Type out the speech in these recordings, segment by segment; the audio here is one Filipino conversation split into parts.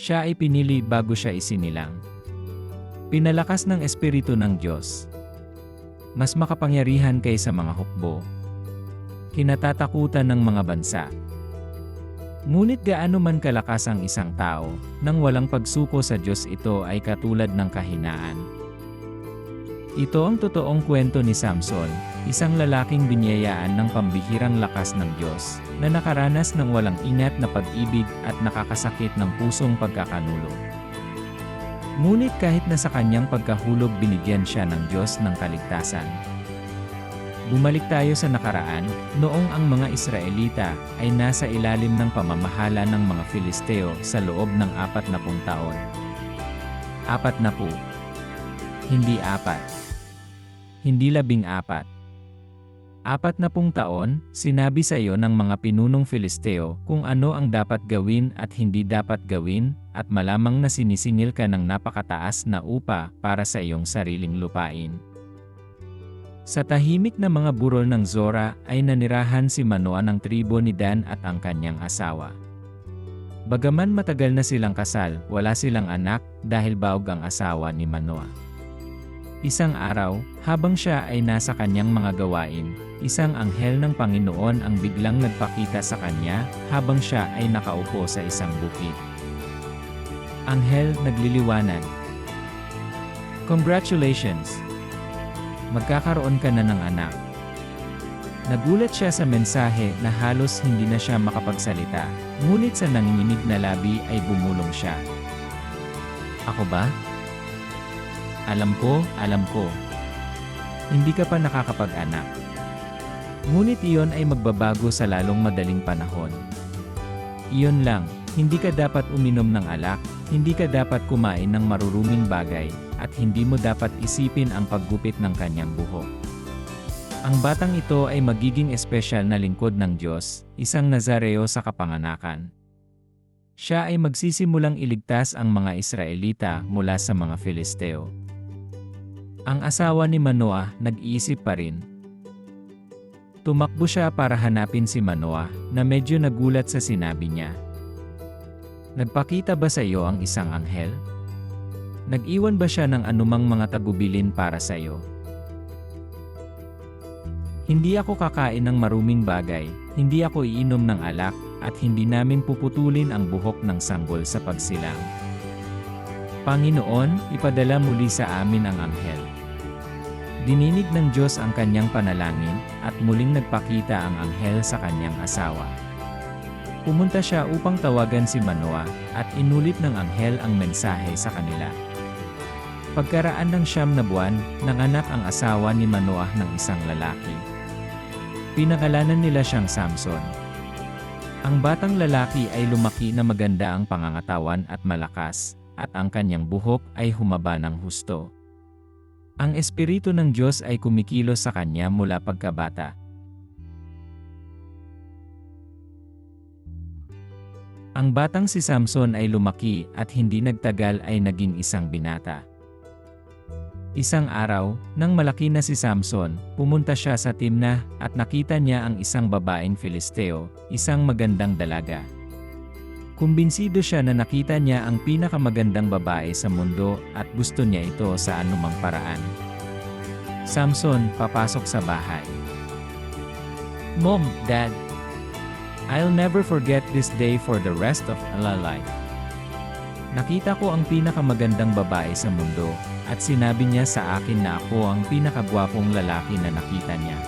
Siya ay pinili bago siya isinilang. Pinalakas ng Espiritu ng Diyos. Mas makapangyarihan kaysa mga hukbo. Kinatatakutan ng mga bansa. Ngunit gaano man kalakas ang isang tao, nang walang pagsuko sa Diyos ito ay katulad ng kahinaan. Ito ang totoong kwento ni Samson, isang lalaking binyayaan ng pambihirang lakas ng Diyos, na nakaranas ng walang inat na pag-ibig at nakakasakit ng pusong pagkakanulog. Ngunit kahit na sa kanyang pagkahulog binigyan siya ng Diyos ng kaligtasan. Bumalik tayo sa nakaraan, noong ang mga Israelita ay nasa ilalim ng pamamahala ng mga Filisteo sa loob ng apat na taon. Apat na po. Hindi apat. Hindi labing apat. Apat na pung taon, sinabi sa iyo ng mga pinunong Filisteo kung ano ang dapat gawin at hindi dapat gawin, at malamang na sinisingil ka ng napakataas na upa para sa iyong sariling lupain. Sa tahimik na mga burol ng Zora ay nanirahan si Manoa ng tribo ni Dan at ang kanyang asawa. Bagaman matagal na silang kasal, wala silang anak dahil baog ang asawa ni Manoa. Isang araw, habang siya ay nasa kanyang mga gawain, isang anghel ng Panginoon ang biglang nagpakita sa kanya habang siya ay nakaupo sa isang bukid. Anghel nagliliwanag. Congratulations! Magkakaroon ka na ng anak. Nagulat siya sa mensahe na halos hindi na siya makapagsalita, ngunit sa nanginginig na labi ay bumulong siya. Ako ba? Alam ko, alam ko. Hindi ka pa nakakapag-anak. Ngunit iyon ay magbabago sa lalong madaling panahon. Iyon lang, hindi ka dapat uminom ng alak, hindi ka dapat kumain ng maruruming bagay, at hindi mo dapat isipin ang paggupit ng kanyang buhok. Ang batang ito ay magiging espesyal na lingkod ng Diyos, isang Nazareo sa kapanganakan. Siya ay magsisimulang iligtas ang mga Israelita mula sa mga Filisteo. Ang asawa ni Manoah nag-iisip pa rin. Tumakbo siya para hanapin si Manoah na medyo nagulat sa sinabi niya. Nagpakita ba sa iyo ang isang anghel? Nag-iwan ba siya ng anumang mga tagubilin para sa iyo? Hindi ako kakain ng maruming bagay, hindi ako iinom ng alak, at hindi namin puputulin ang buhok ng sanggol sa pagsilang. Panginoon, ipadala muli sa amin ang anghel. Dininig ng Diyos ang kanyang panalangin, at muling nagpakita ang anghel sa kanyang asawa. Pumunta siya upang tawagan si Manoah, at inulit ng anghel ang mensahe sa kanila. Pagkaraan ng siyam na buwan, nanganak ang asawa ni Manoah ng isang lalaki. Pinakalanan nila siyang Samson. Ang batang lalaki ay lumaki na maganda ang pangangatawan at malakas, at ang kanyang buhok ay humaba ng husto. Ang Espiritu ng Diyos ay kumikilos sa kanya mula pagkabata. Ang batang si Samson ay lumaki at hindi nagtagal ay naging isang binata. Isang araw, nang malaki na si Samson, pumunta siya sa Timna at nakita niya ang isang babaeng Filisteo, isang magandang dalaga. Kumbinsido siya na nakita niya ang pinakamagandang babae sa mundo at gusto niya ito sa anumang paraan. Samson, papasok sa bahay. Mom, Dad, I'll never forget this day for the rest of my life. Nakita ko ang pinakamagandang babae sa mundo, at sinabi niya sa akin na ako ang pinakagwapong lalaki na nakita niya.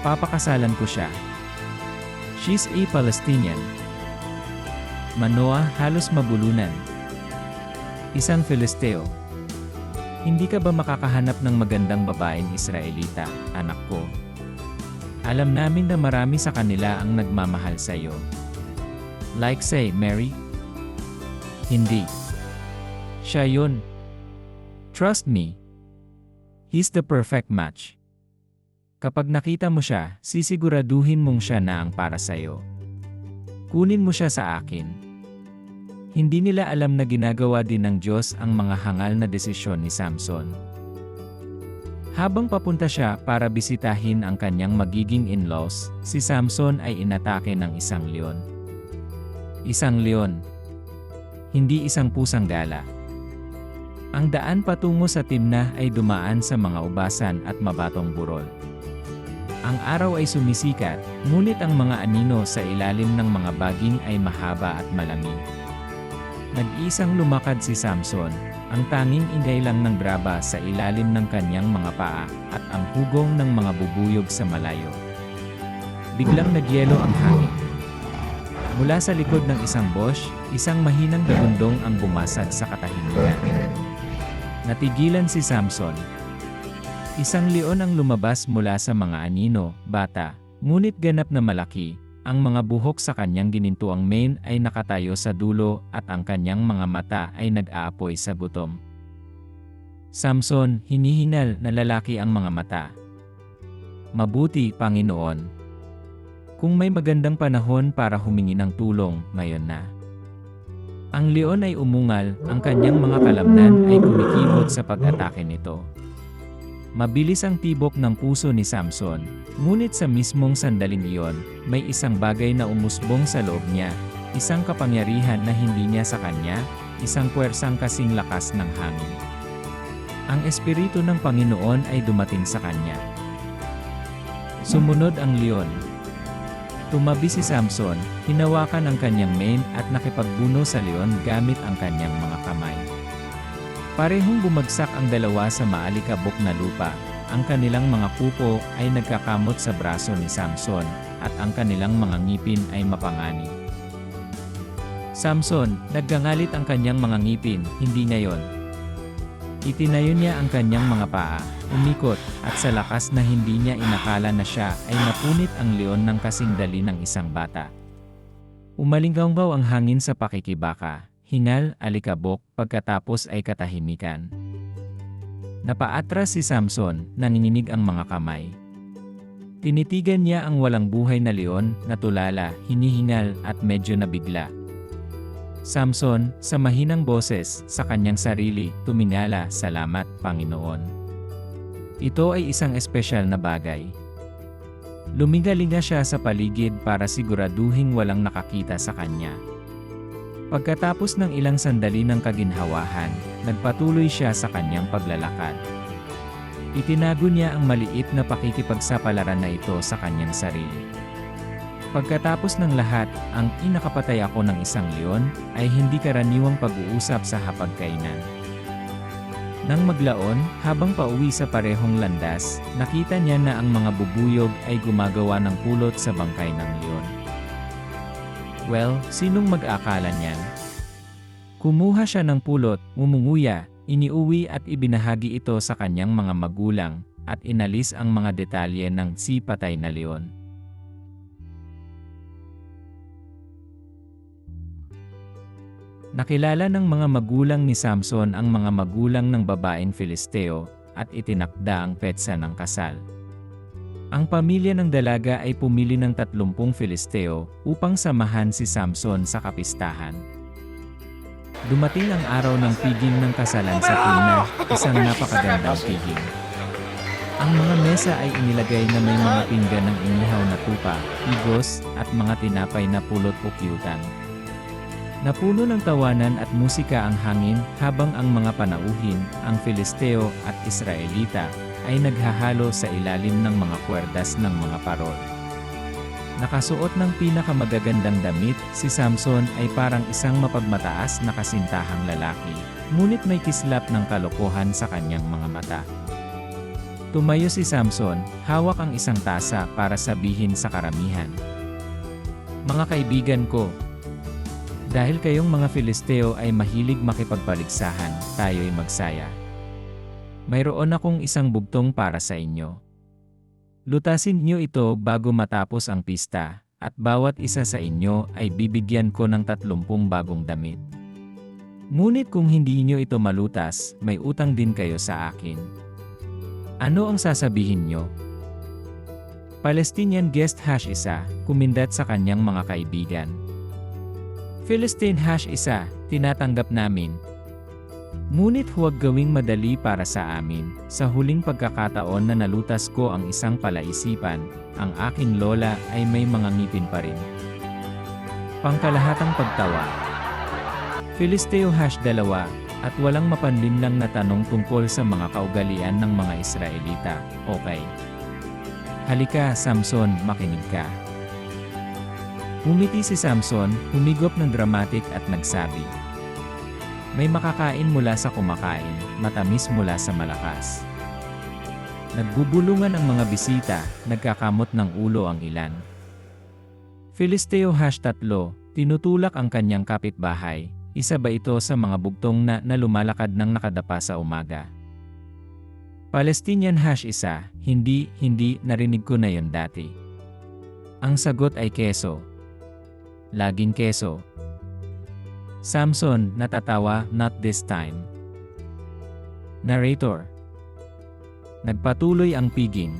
Papakasalan ko siya. She's a Palestinian. Manoa halos mabulunan. Isang Filisteo. Hindi ka ba makakahanap ng magandang babaeng Israelita, anak ko? Alam namin na marami sa kanila ang nagmamahal sa iyo. Like say, Mary? Hindi. Siya yun. Trust me. He's the perfect match. Kapag nakita mo siya, sisiguraduhin mong siya na ang para sa'yo. Kunin mo siya sa akin. Hindi nila alam na ginagawa din ng Diyos ang mga hangal na desisyon ni Samson. Habang papunta siya para bisitahin ang kanyang magiging in-laws, si Samson ay inatake ng isang leon. Isang leon. hindi isang pusang gala. Ang daan patungo sa Timna ay dumaan sa mga ubasan at mabatong burol. Ang araw ay sumisikat, ngunit ang mga anino sa ilalim ng mga baging ay mahaba at malamig. Nag-isang lumakad si Samson, ang tanging ingay lang ng draba sa ilalim ng kanyang mga paa at ang hugong ng mga bubuyog sa malayo. Biglang nagyelo ang hangin. Mula sa likod ng isang bush, isang mahinang dagundong ang bumasag sa katahimikan. Natigilan si Samson. Isang leon ang lumabas mula sa mga anino, bata, ngunit ganap na malaki. Ang mga buhok sa kanyang ginintuang mane ay nakatayo sa dulo at ang kanyang mga mata ay nag-aapoy sa gutom. Samson, hinihinal na lalaki ang mga mata. Mabuti, Panginoon. Kung may magandang panahon para humingi ng tulong, ngayon na. Ang leon ay umungal, ang kanyang mga kalamnan ay kumikibot sa pag-atake nito. Mabilis ang tibok ng puso ni Samson, ngunit sa mismong sandaling iyon, may isang bagay na umusbong sa loob niya, isang kapangyarihan na hindi niya sa kanya, isang puwersang kasing lakas ng hangin. Ang Espiritu ng Panginoon ay dumating sa kanya. Sumunod ang leon, Tumabi si Samson, hinawakan ang kanyang mane at nakipagbuno sa leon gamit ang kanyang mga kamay. Parehong bumagsak ang dalawa sa maalikabok na lupa. Ang kanilang mga kuko ay nagkakamot sa braso ni Samson, at ang kanilang mga ngipin ay mapangani. Samson, naggangalit ang kanyang mga ngipin, hindi ngayon. Itinayo niya ang kanyang mga paa, umikot, at sa lakas na hindi niya inakala na siya ay napunit ang leon ng kasing dali ng isang bata. Umalinggaw ang hangin sa pakikibaka, hingal, alikabok, pagkatapos ay katahimikan. Napaatras si Samson, nanginginig ang mga kamay. Tinitigan niya ang walang buhay na leon, natulala, hinihingal, at medyo nabigla. Samson, sa mahinang boses, sa kanyang sarili, tumingala, salamat, Panginoon. Ito ay isang espesyal na bagay. Lumigalinga siya sa paligid para siguraduhing walang nakakita sa kanya. Pagkatapos ng ilang sandali ng kaginhawahan, nagpatuloy siya sa kanyang paglalakad. Itinago niya ang maliit na pakikipagsapalaran na ito sa kanyang sarili. Pagkatapos ng lahat, ang inakapatay ako ng isang leon ay hindi karaniwang pag-uusap sa hapagkainan. Nang maglaon, habang pauwi sa parehong landas, nakita niya na ang mga bubuyog ay gumagawa ng pulot sa bangkay ng leon. Well, sinong mag-akala niyan? Kumuha siya ng pulot, umunguya, iniuwi at ibinahagi ito sa kanyang mga magulang, at inalis ang mga detalye ng si patay na leon. Nakilala ng mga magulang ni Samson ang mga magulang ng babaeng Filisteo at itinakda ang petsa ng kasal. Ang pamilya ng dalaga ay pumili ng 30 Filisteo upang samahan si Samson sa kapistahan. Dumating ang araw ng piging ng kasalan sa Timna, isang napakagandang piging. Ang mga mesa ay inilagay na may mga pinggan ng inihaw na tupa, igos, at mga tinapay na pulot pukyutan. Napuno ng tawanan at musika ang hangin habang ang mga panauhin, ang Filisteo at Israelita, ay naghahalo sa ilalim ng mga kwerdas ng mga parol. Nakasuot ng pinakamagagandang damit, si Samson ay parang isang mapagmataas na kasintahang lalaki, ngunit may kislap ng kalokohan sa kanyang mga mata. Tumayo si Samson, hawak ang isang tasa para sabihin sa karamihan. Mga kaibigan ko, dahil kayong mga Filisteo ay mahilig makipagpaligsahan, tayo'y magsaya. Mayroon akong isang bugtong para sa inyo. Lutasin niyo ito bago matapos ang pista, at bawat isa sa inyo ay bibigyan ko ng tatlumpung bagong damit. Ngunit kung hindi niyo ito malutas, may utang din kayo sa akin. Ano ang sasabihin niyo? Palestinian guest hash isa, kumindat sa kanyang mga kaibigan. Philistine hash isa, tinatanggap namin. Ngunit huwag gawing madali para sa amin. Sa huling pagkakataon na nalutas ko ang isang palaisipan, ang aking lola ay may mga ngipin pa rin. Pangkalahatang pagtawa. Filisteo hash dalawa, at walang mapanlinlang na tanong tungkol sa mga kaugalian ng mga Israelita, okay. Halika, Samson, makinig ka. Umiti si Samson, humigop ng dramatic at nagsabi, May makakain mula sa kumakain, matamis mula sa malakas. Nagbubulungan ang mga bisita, nagkakamot ng ulo ang ilan. Filisteo hash tatlo, tinutulak ang kanyang kapitbahay, isa ba ito sa mga bugtong na, na lumalakad ng nakadapa sa umaga? Palestinian hash isa, hindi, hindi, narinig ko na yon dati. Ang sagot ay keso. Laging keso. Samson, natatawa, not this time. Narrator Nagpatuloy ang piging.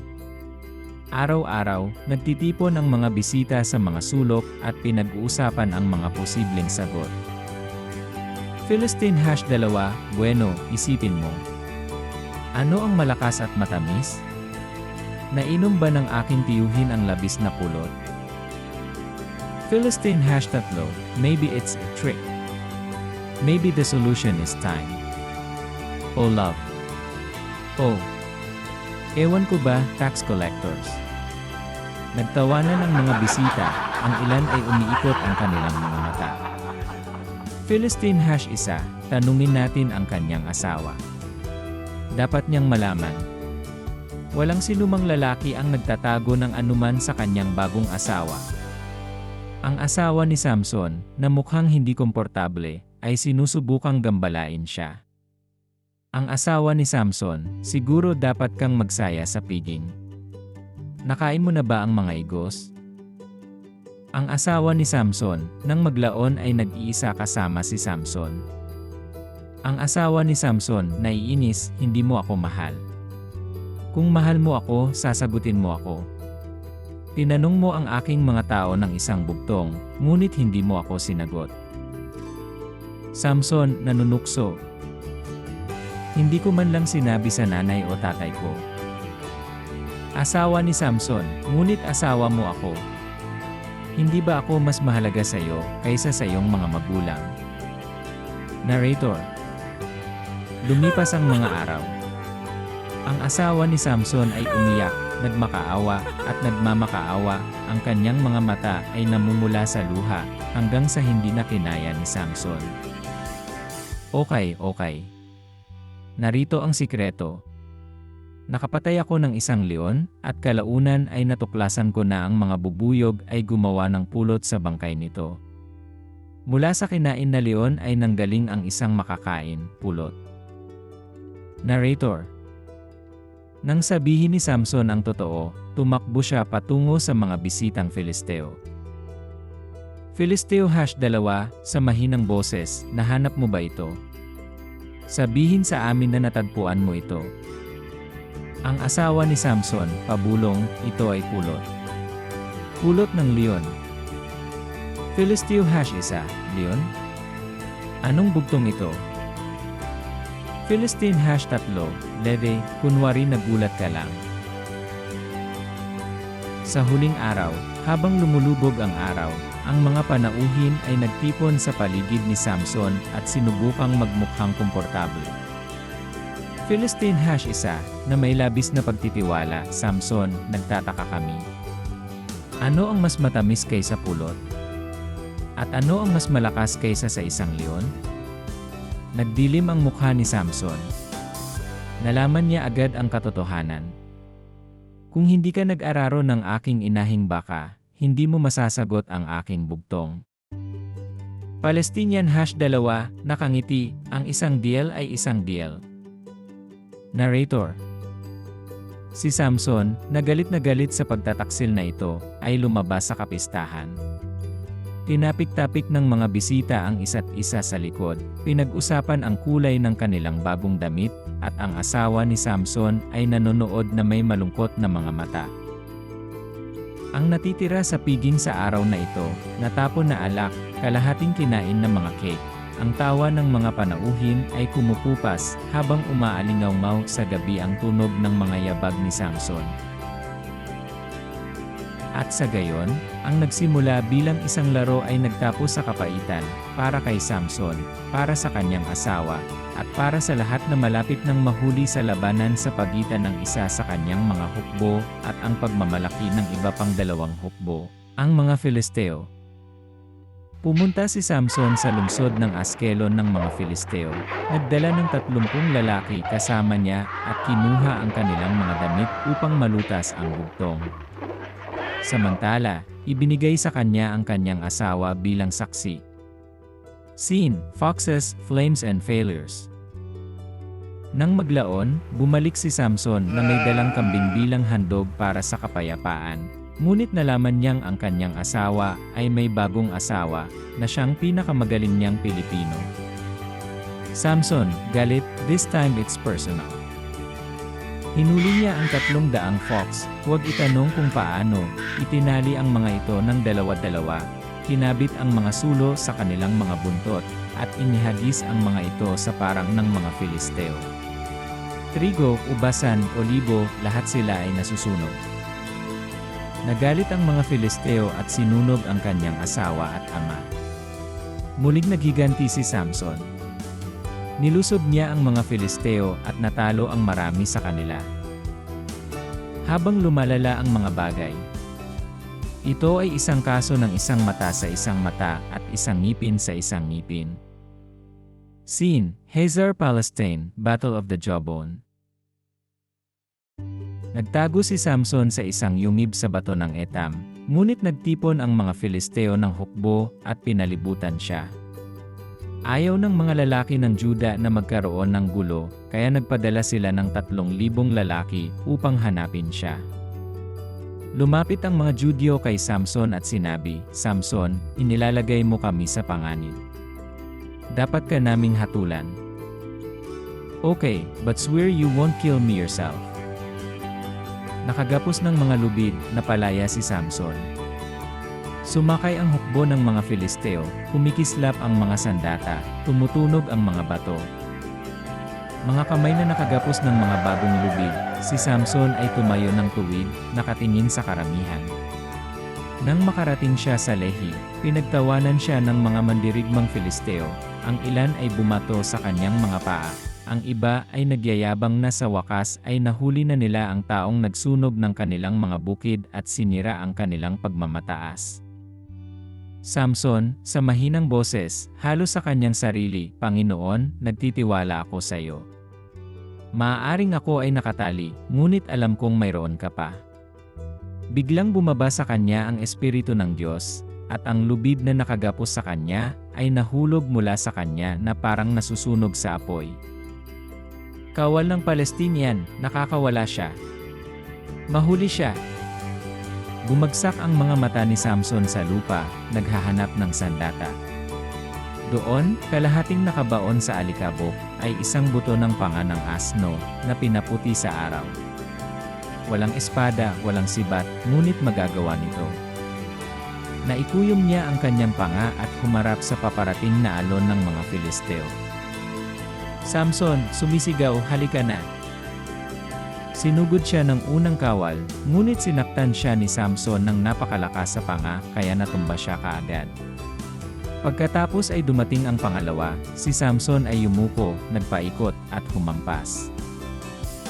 Araw-araw, nagtitipon ang mga bisita sa mga sulok at pinag-uusapan ang mga posibleng sagot. Philistine hash dalawa, bueno, isipin mo. Ano ang malakas at matamis? Nainom ba ng aking tiyuhin ang labis na pulot? Philistine hash tatlo, maybe it's a trick. Maybe the solution is time. Oh love. Oh. Ewan ko ba, tax collectors. Nagtawanan ang mga bisita, ang ilan ay umiikot ang kanilang mga mata. Philistine hash isa, tanungin natin ang kanyang asawa. Dapat niyang malaman. Walang sinumang lalaki ang nagtatago ng anuman sa kanyang bagong asawa. Ang asawa ni Samson, na mukhang hindi komportable, ay sinusubukang gambalain siya. Ang asawa ni Samson, siguro dapat kang magsaya sa piging. Nakain mo na ba ang mga igos? Ang asawa ni Samson, nang maglaon ay nag-iisa kasama si Samson. Ang asawa ni Samson, naiinis, hindi mo ako mahal. Kung mahal mo ako, sasagutin mo ako. Tinanong mo ang aking mga tao ng isang bugtong, ngunit hindi mo ako sinagot. Samson, nanunukso. Hindi ko man lang sinabi sa nanay o tatay ko. Asawa ni Samson, ngunit asawa mo ako, hindi ba ako mas mahalaga sa iyo kaysa sa iyong mga magulang? Narrator Lumipas ang mga araw. Ang asawa ni Samson ay umiyak, nagmakaawa, at nagmamakaawa, ang kanyang mga mata ay namumula sa luha, hanggang sa hindi na kinaya ni Samson. Okay, okay. Narito ang sikreto, Nakapatay ako ng isang leon, at kalaunan ay natuklasan ko na ang mga bubuyog ay gumawa ng pulot sa bangkay nito. Mula sa kinain na leon ay nanggaling ang isang makakain, pulot. Narrator Nang sabihin ni Samson ang totoo, tumakbo siya patungo sa mga bisitang Filisteo. Filisteo hash dalawa, sa mahinang boses, nahanap mo ba ito? Sabihin sa amin na natagpuan mo ito. Ang asawa ni Samson, pabulong, ito ay pulot. Pulot ng leon. Philistine hash isa, leon? Anong bugtong ito? Philistine hash tatlo, leve, kunwari nagulat ka lang. Sa huling araw, habang lumulubog ang araw, ang mga panauhin ay nagtipon sa paligid ni Samson at sinubukang magmukhang komportable. Philistine hash isa, na may labis na pagtitiwala, Samson, nagtataka kami. Ano ang mas matamis kaysa pulot? At ano ang mas malakas kaysa sa isang leon? Nagdilim ang mukha ni Samson. Nalaman niya agad ang katotohanan. Kung hindi ka nag-araro ng aking inahing baka, hindi mo masasagot ang aking bugtong. Palestinian hash dalawa, nakangiti, ang isang deal ay isang deal. Narrator Si Samson, nagalit na galit sa pagtataksil na ito, ay lumabas sa kapistahan. Tinapik-tapik ng mga bisita ang isa't isa sa likod, pinag-usapan ang kulay ng kanilang bagong damit, at ang asawa ni Samson ay nanonood na may malungkot na mga mata. Ang natitira sa piging sa araw na ito, natapon na alak, kalahating kinain ng mga cake, ang tawa ng mga panauhin ay kumukupas habang umaalingaw sa gabi ang tunog ng mga yabag ni Samson. At sa gayon, ang nagsimula bilang isang laro ay nagtapos sa kapaitan, para kay Samson, para sa kanyang asawa, at para sa lahat na malapit ng mahuli sa labanan sa pagitan ng isa sa kanyang mga hukbo, at ang pagmamalaki ng iba pang dalawang hukbo, ang mga Filisteo. Pumunta si Samson sa lungsod ng Askelon ng mga Filisteo, nagdala ng tatlumpung lalaki kasama niya at kinuha ang kanilang mga damit upang malutas ang bugtong. Samantala, ibinigay sa kanya ang kanyang asawa bilang saksi. Scene, Foxes, Flames and Failures Nang maglaon, bumalik si Samson na may dalang kambing bilang handog para sa kapayapaan. Ngunit nalaman niyang ang kanyang asawa ay may bagong asawa na siyang pinakamagaling niyang Pilipino. Samson, galit, this time it's personal. Hinuli niya ang tatlong daang fox, huwag itanong kung paano, itinali ang mga ito ng dalawa-dalawa, kinabit ang mga sulo sa kanilang mga buntot, at inihagis ang mga ito sa parang ng mga Filisteo. Trigo, ubasan, olibo, lahat sila ay nasusunog. Nagalit ang mga Filisteo at sinunog ang kanyang asawa at ama. Muling nagiganti si Samson. Nilusob niya ang mga Filisteo at natalo ang marami sa kanila. Habang lumalala ang mga bagay, ito ay isang kaso ng isang mata sa isang mata at isang ngipin sa isang ngipin. Scene, Hazar, Palestine, Battle of the Jawbone. Nagtago si Samson sa isang yungib sa bato ng Etam, ngunit nagtipon ang mga Filisteo ng hukbo at pinalibutan siya. Ayaw ng mga lalaki ng Juda na magkaroon ng gulo, kaya nagpadala sila ng tatlong libong lalaki upang hanapin siya. Lumapit ang mga Judyo kay Samson at sinabi, Samson, inilalagay mo kami sa panganib. Dapat ka naming hatulan. Okay, but swear you won't kill me yourself. Nakagapos ng mga lubid, napalaya si Samson. Sumakay ang hukbo ng mga Filisteo, kumikislap ang mga sandata, tumutunog ang mga bato. Mga kamay na nakagapos ng mga bagong lubid, si Samson ay tumayo ng tuwid, nakatingin sa karamihan. Nang makarating siya sa Lehi, pinagtawanan siya ng mga mandirigmang Filisteo, ang ilan ay bumato sa kanyang mga paa, ang iba ay nagyayabang na sa wakas ay nahuli na nila ang taong nagsunog ng kanilang mga bukid at sinira ang kanilang pagmamataas. Samson, sa mahinang boses, halos sa kanyang sarili, Panginoon, nagtitiwala ako sa iyo. Maaaring ako ay nakatali, ngunit alam kong mayroon ka pa. Biglang bumaba sa kanya ang Espiritu ng Diyos, at ang lubid na nakagapos sa kanya, ay nahulog mula sa kanya na parang nasusunog sa apoy. Kawal ng Palestinian, nakakawala siya. Mahuli siya. Bumagsak ang mga mata ni Samson sa lupa, naghahanap ng sandata. Doon, kalahating nakabaon sa alikabok, ay isang buto ng panga ng asno, na pinaputi sa araw. Walang espada, walang sibat, ngunit magagawa nito. Naikuyom niya ang kanyang panga at humarap sa paparating na alon ng mga Filisteo. Samson, sumisigaw, halika na. Sinugod siya ng unang kawal, ngunit sinaktan siya ni Samson ng napakalakas sa panga kaya natumba siya kaagad. Pagkatapos ay dumating ang pangalawa, si Samson ay yumuko, nagpaikot, at humampas.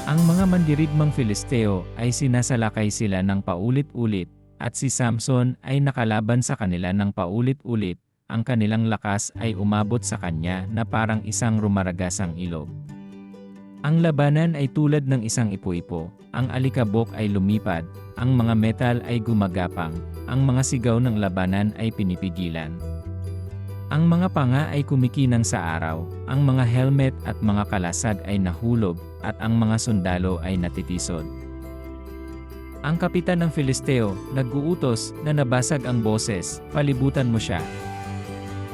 Ang mga mandirigmang Filisteo ay sinasalakay sila ng paulit-ulit, at si Samson ay nakalaban sa kanila ng paulit-ulit, ang kanilang lakas ay umabot sa kanya na parang isang rumaragasang ilog. Ang labanan ay tulad ng isang ipo-ipo, ang alikabok ay lumipad, ang mga metal ay gumagapang, ang mga sigaw ng labanan ay pinipigilan. Ang mga panga ay kumikinang sa araw, ang mga helmet at mga kalasag ay nahulog, at ang mga sundalo ay natitisod. Ang kapitan ng Filisteo, nag-uutos na nabasag ang boses, palibutan mo siya,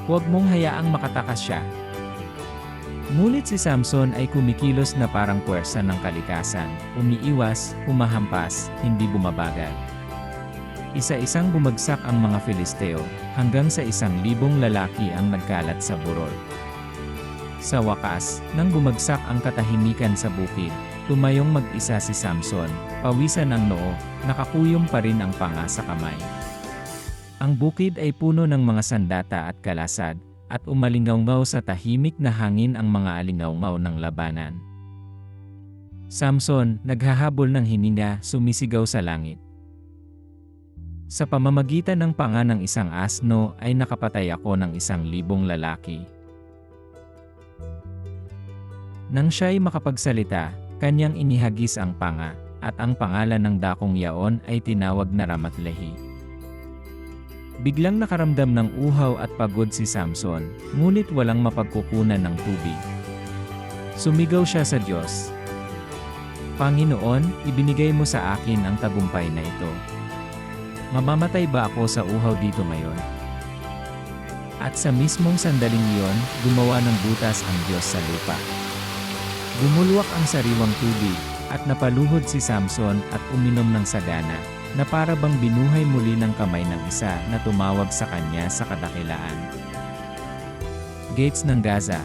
Huwag mong hayaang makatakas siya. Ngunit si Samson ay kumikilos na parang puwersa ng kalikasan, umiiwas, humahampas, hindi bumabagal. Isa-isang bumagsak ang mga Filisteo, hanggang sa isang libong lalaki ang nagkalat sa burol. Sa wakas, nang bumagsak ang katahimikan sa bukid, tumayong mag-isa si Samson, pawisan ang noo, nakakuyom pa rin ang panga sa kamay. Ang bukid ay puno ng mga sandata at kalasad, at umalingaw sa tahimik na hangin ang mga alingaw ng labanan. Samson, naghahabol ng hininga, sumisigaw sa langit. Sa pamamagitan ng panga ng isang asno ay nakapatay ako ng isang libong lalaki. Nang siya'y makapagsalita, kanyang inihagis ang panga, at ang pangalan ng dakong yaon ay tinawag na Ramatlehi. Biglang nakaramdam ng uhaw at pagod si Samson, ngunit walang mapagkukunan ng tubig. Sumigaw siya sa Diyos. Panginoon, ibinigay mo sa akin ang tagumpay na ito. Mamamatay ba ako sa uhaw dito ngayon? At sa mismong sandaling iyon, gumawa ng butas ang Diyos sa lupa. Bumulwak ang sariwang tubig, at napaluhod si Samson at uminom ng sagana, na para bang binuhay muli ng kamay ng isa na tumawag sa kanya sa kadakilaan. Gates ng Gaza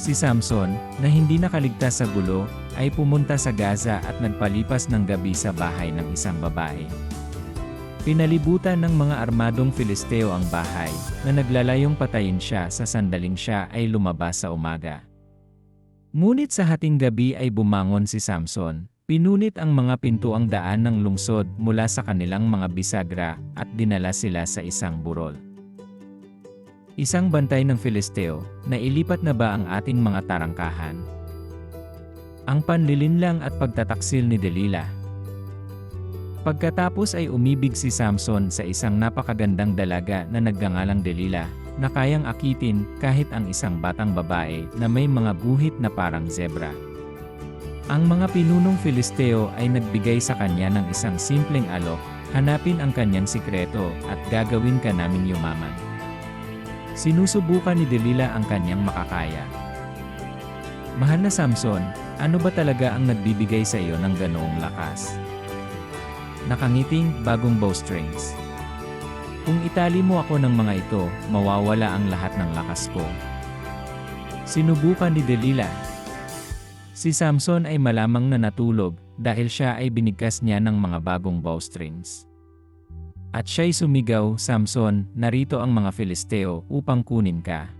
Si Samson, na hindi nakaligtas sa gulo, ay pumunta sa Gaza at nagpalipas ng gabi sa bahay ng isang babae. Pinalibutan ng mga armadong Filisteo ang bahay, na naglalayong patayin siya sa sandaling siya ay lumabas sa umaga. Ngunit sa hating gabi ay bumangon si Samson, Pinunit ang mga pintuang daan ng lungsod mula sa kanilang mga bisagra at dinala sila sa isang burol. Isang bantay ng Filisteo, nailipat na ba ang ating mga tarangkahan? Ang panlilinlang at pagtataksil ni Delilah. Pagkatapos ay umibig si Samson sa isang napakagandang dalaga na naggangalang Delilah, na kayang akitin kahit ang isang batang babae na may mga guhit na parang zebra. Ang mga pinunong Filisteo ay nagbigay sa kanya ng isang simpleng alok, hanapin ang kanyang sikreto at gagawin ka naming yumaman. Sinusubukan ni Delila ang kanyang makakaya. Mahal na Samson, ano ba talaga ang nagbibigay sa iyo ng ganoong lakas? Nakangiting bagong bowstrings. Kung itali mo ako ng mga ito, mawawala ang lahat ng lakas ko. Sinubukan ni Delilah Si Samson ay malamang na natulog dahil siya ay binigkas niya ng mga bagong bowstrings. At siya'y sumigaw, Samson, narito ang mga Filisteo upang kunin ka.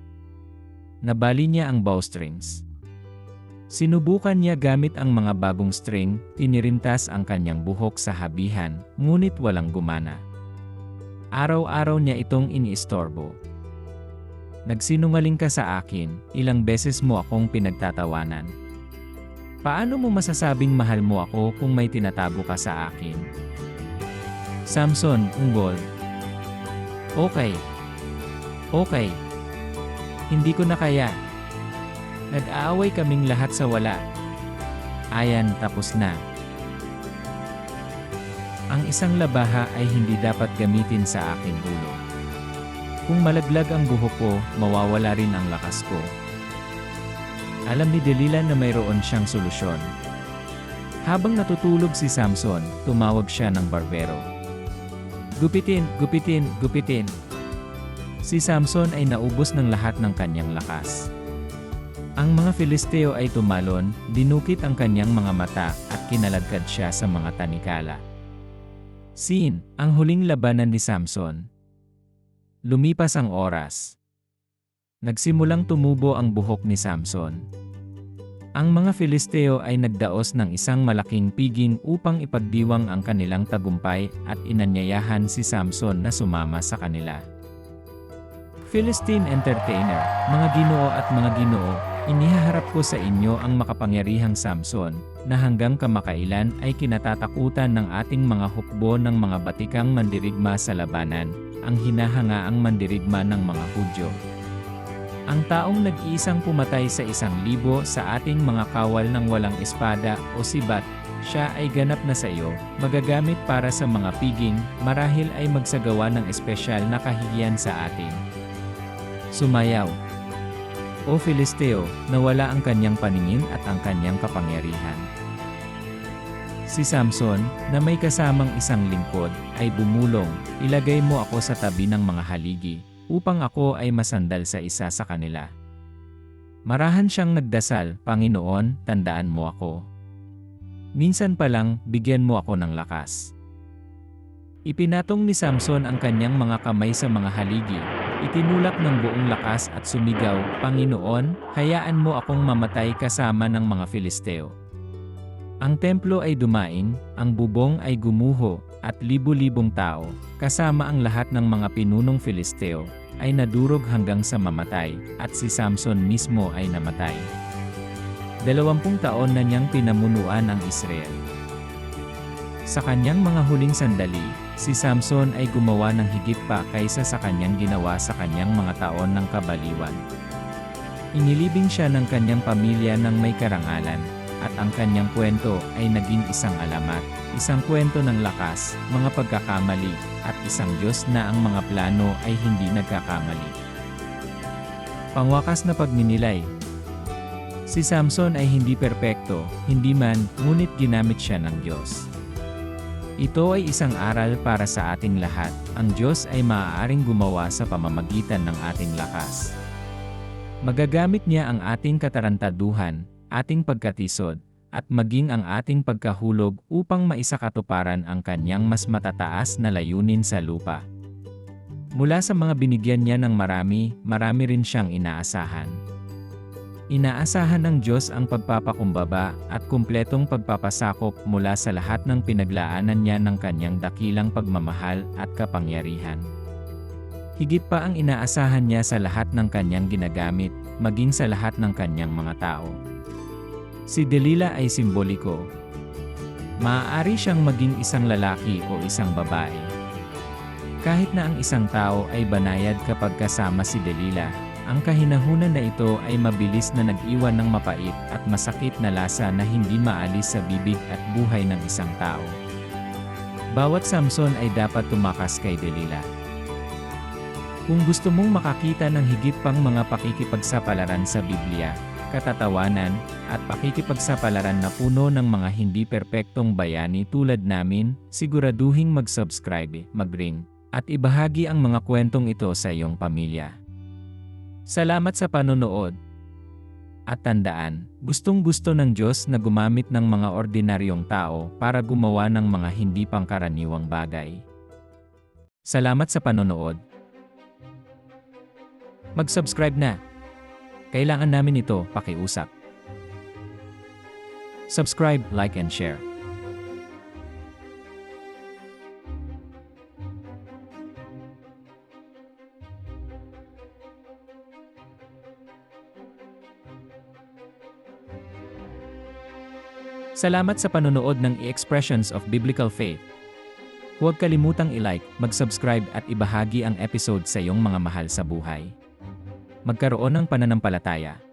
Nabali niya ang bowstrings. Sinubukan niya gamit ang mga bagong string, tinirintas ang kanyang buhok sa habihan, ngunit walang gumana. Araw-araw niya itong iniistorbo. Nagsinungaling ka sa akin, ilang beses mo akong pinagtatawanan. Paano mo masasabing mahal mo ako kung may tinatago ka sa akin? Samson, Unggol. Okay. Okay. Hindi ko na kaya. Nag-aaway kaming lahat sa wala. Ayan, tapos na. Ang isang labaha ay hindi dapat gamitin sa aking ulo. Kung malaglag ang buhok ko, mawawala rin ang lakas ko. Alam ni Delilah na mayroon siyang solusyon. Habang natutulog si Samson, tumawag siya ng barbero. Gupitin, gupitin, gupitin. Si Samson ay naubos ng lahat ng kanyang lakas. Ang mga Filisteo ay tumalon, dinukit ang kanyang mga mata at kinaladkad siya sa mga tanikala. Scene, ang huling labanan ni Samson. Lumipas ang oras. Nagsimulang tumubo ang buhok ni Samson. Ang mga Filisteo ay nagdaos ng isang malaking piging upang ipagdiwang ang kanilang tagumpay at inanyayahan si Samson na sumama sa kanila. Philistine Entertainer, mga ginoo at mga ginoo, inihaharap ko sa inyo ang makapangyarihang Samson, na hanggang kamakailan ay kinatatakutan ng ating mga hukbo ng mga batikang mandirigma sa labanan, ang hinahangaang mandirigma ng mga Hudyo. Ang taong nag-iisang pumatay sa isang libo sa ating mga kawal ng walang espada o sibat, siya ay ganap na sa iyo, magagamit para sa mga piging, marahil ay magsagawa ng espesyal na kahihiyan sa atin. Sumayaw. O Filisteo, nawala ang kanyang paningin at ang kanyang kapangyarihan. Si Samson, na may kasamang isang lingkod, ay bumulong, ilagay mo ako sa tabi ng mga haligi, upang ako ay masandal sa isa sa kanila. Marahan siyang nagdasal, Panginoon, tandaan mo ako. Minsan pa lang, bigyan mo ako ng lakas. Ipinatong ni Samson ang kanyang mga kamay sa mga haligi. Itinulak ng buong lakas at sumigaw, Panginoon, hayaan mo akong mamatay kasama ng mga Filisteo. Ang templo ay dumaing, ang bubong ay gumuho, at libu-libong tao, kasama ang lahat ng mga pinunong Filisteo, ay nadurog hanggang sa mamatay, at si Samson mismo ay namatay. Dalawampung taon na niyang pinamunuan ang Israel. Sa kanyang mga huling sandali, si Samson ay gumawa ng higit pa kaysa sa kanyang ginawa sa kanyang mga taon ng kabaliwan. Inilibing siya ng kanyang pamilya ng may karangalan, at ang kanyang kwento ay naging isang alamat, isang kwento ng lakas, mga pagkakamali, at isang Diyos na ang mga plano ay hindi nagkakamali. Pangwakas na pagninilay Si Samson ay hindi perpekto, hindi man, ngunit ginamit siya ng Diyos. Ito ay isang aral para sa ating lahat, ang Diyos ay maaaring gumawa sa pamamagitan ng ating lakas. Magagamit niya ang ating katarantaduhan, ating pagkatisod, at maging ang ating pagkahulog upang maisakatuparan ang kanyang mas matataas na layunin sa lupa. Mula sa mga binigyan niya ng marami, marami rin siyang inaasahan. Inaasahan ng Diyos ang pagpapakumbaba at kumpletong pagpapasakop mula sa lahat ng pinaglaanan niya ng kanyang dakilang pagmamahal at kapangyarihan. Higit pa ang inaasahan niya sa lahat ng kanyang ginagamit, maging sa lahat ng kanyang mga tao. Si Delila ay simboliko. Maaari siyang maging isang lalaki o isang babae. Kahit na ang isang tao ay banayad kapag kasama si Delila, ang kahinahunan na ito ay mabilis na nag-iwan ng mapait at masakit na lasa na hindi maalis sa bibig at buhay ng isang tao. Bawat Samson ay dapat tumakas kay Delila. Kung gusto mong makakita ng higit pang mga pakikipagsapalaran sa Biblia, katatawanan, at pakikipagsapalaran na puno ng mga hindi perpektong bayani tulad namin, siguraduhing mag-subscribe, mag-ring, at ibahagi ang mga kwentong ito sa iyong pamilya. Salamat sa panonood. At tandaan, gustong-gusto ng Diyos na gumamit ng mga ordinaryong tao para gumawa ng mga hindi pangkaraniwang bagay. Salamat sa panonood. Mag-subscribe na. Kailangan namin ito, pakiusap. Subscribe, like and share. Salamat sa panonood ng E-Expressions of Biblical Faith. Huwag kalimutang i-like, mag-subscribe at ibahagi ang episode sa iyong mga mahal sa buhay. Magkaroon ng pananampalataya.